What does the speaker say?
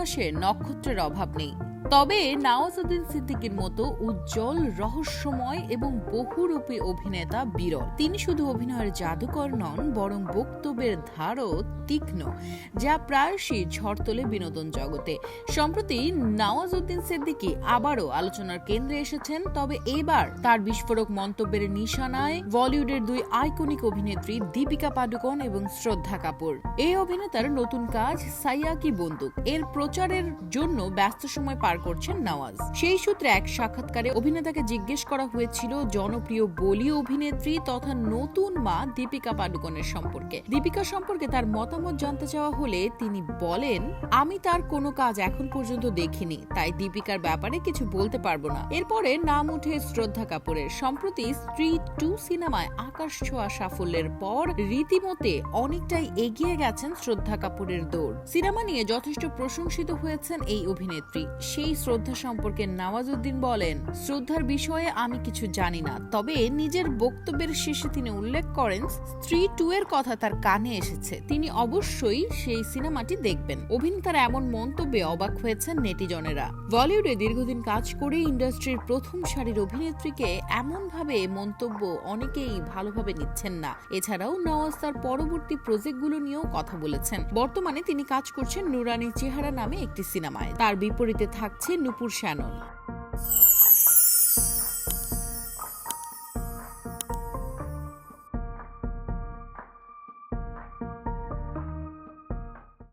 আকাশে নক্ষত্রের অভাব নেই। তবে নওয়াজুদ্দিন সিদ্দিকীর মতো উজ্জ্বল, রহস্যময় এবং বহুরূপী অভিনেতা বিরল। তিনি শুধু অভিনয়ের জাদুকর নন, বরং বক্তব্যের ধারও তীক্ষ্ণ, যা প্রায়শই ঝড় তোলে বিনোদন জগতে। সম্প্রতি নওয়াজুদ্দিন সিদ্দিকী আবারও আলোচনার কেন্দ্রে এসেছেন, তবে এবার তার বিস্ফোরক মন্তব্যের নিশানায় বলিউডের দুই আইকনিক অভিনেত্রী দীপিকা পাডুকোন এবং শ্রদ্ধা কাপুর। এই অভিনেতার নতুন কাজ সাইয়া কি বন্দুক। এর প্রচারের জন্য ব্যস্ত সময় পার করছেন নওয়াজ। সেই সূত্রে এক সাক্ষাৎকারে অভিনেতাকে জিজ্ঞেস করা হয়েছিল জনপ্রিয় বলি অভিনেত্রী তথা নতুন মা দীপিকা পাডুকোনের সম্পর্কে। দীপিকা সম্পর্কে তার মতামত জানতে চাওয়া হলে তিনি বলেন, আমি তার কোনো কাজ এখন পর্যন্ত দেখিনি, তাই দীপিকার ব্যাপারে কিছু বলতে পারব না। এরপরে নাম উঠে শ্রদ্ধা কাপুরের। সম্প্রতি স্ত্রী টু সিনেমায় আকাশ ছোঁয়া সাফল্যের পর রীতিমতে অনেকটাই এগিয়ে গেছেন শ্রদ্ধা কাপুরের দৌড়। সিনেমা নিয়ে যথেষ্ট প্রশংসিত হয়েছেন এই অভিনেত্রী। সেই শ্রদ্ধা সম্পর্কে নওয়াজুদ্দিন বলেন, শ্রদ্ধার বিষয়ে আমি কিছু জানি না। তবে নিজের বক্তব্যের শেষে তিনি উল্লেখ করেন, স্ত্রী টু এর কথা তার কানে এসেছে। তিনি অবশ্যই সেই সিনেমাটি দেখবেন। অভিনেতার এমন মন্তব্যে অবাক হয়েছেন নেটিজনেরা। বলিউডে দীর্ঘদিন কাজ করে ইন্ডাস্ট্রির প্রথম সারির অভিনেত্রীকে এমনভাবে মন্তব্য অনেকেই ভালোভাবে নিচ্ছেন না। এছাড়াও নওয়াজ তার পরবর্তী প্রজেক্টগুলো নিয়েও কথা বলেছেন। বর্তমানে তিনি কাজ করছেন নুরানি চেহারা নামে একটি সিনেমায়। তার বিপরীতে থাকছে নুপুর শ্যানন।